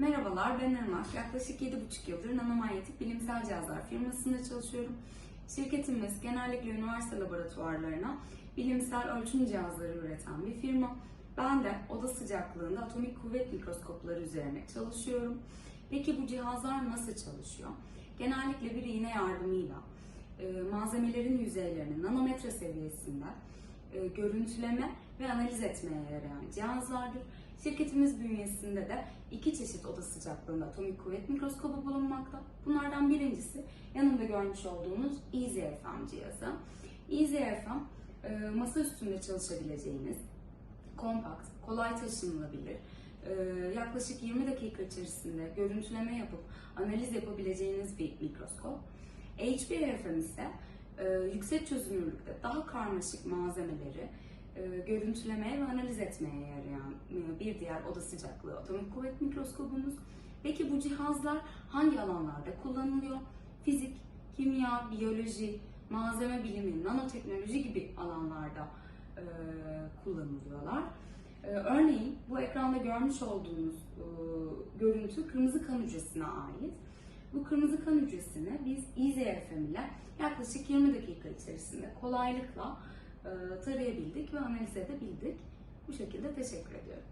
Merhabalar, ben Irmak. Yaklaşık 7,5 yıldır nanomanyetik bilimsel cihazlar firmasında çalışıyorum. Şirketimiz genellikle üniversite laboratuvarlarına bilimsel ölçüm cihazları üreten bir firma. Ben de oda sıcaklığında atomik kuvvet mikroskopları üzerine çalışıyorum. Peki bu cihazlar nasıl çalışıyor? Genellikle bir iğne yardımıyla e, malzemelerin yüzeylerini nanometre seviyesinde e, görüntüleme ve analiz etmeye yarayan cihazlardır. Şirketimiz bünyesinde de iki çeşit oda sıcaklığında atomik kuvvet mikroskobu bulunmakta. Bunlardan birincisi yanımda görmüş olduğunuz EasyFM cihazı. EasyFM e, masa üstünde çalışabileceğiniz, kompakt, kolay taşınılabilir, e, yaklaşık 20 dakika içerisinde görüntüleme yapıp analiz yapabileceğiniz bir mikroskop. HBFM ise e, yüksek çözünürlükte daha karmaşık malzemeleri görüntülemeye ve analiz etmeye yarayan e, bir diğer oda sıcaklığı atomik kuvvet mikroskobumuz. Peki bu cihazlar hangi alanlarda kullanılıyor? Fizik, kimya, biyoloji, malzeme bilimi, nanoteknoloji gibi alanlarda e, kullanılıyorlar. E, örneğin bu ekranda görmüş olduğunuz e, görüntü kırmızı kan hücresine ait. Bu kırmızı kan hücresini biz EasyFM ile yaklaşık 20 dakika içerisinde kolaylıkla e, tarayabildik ve analiz edebildik. Bu şekilde teşekkür ediyorum.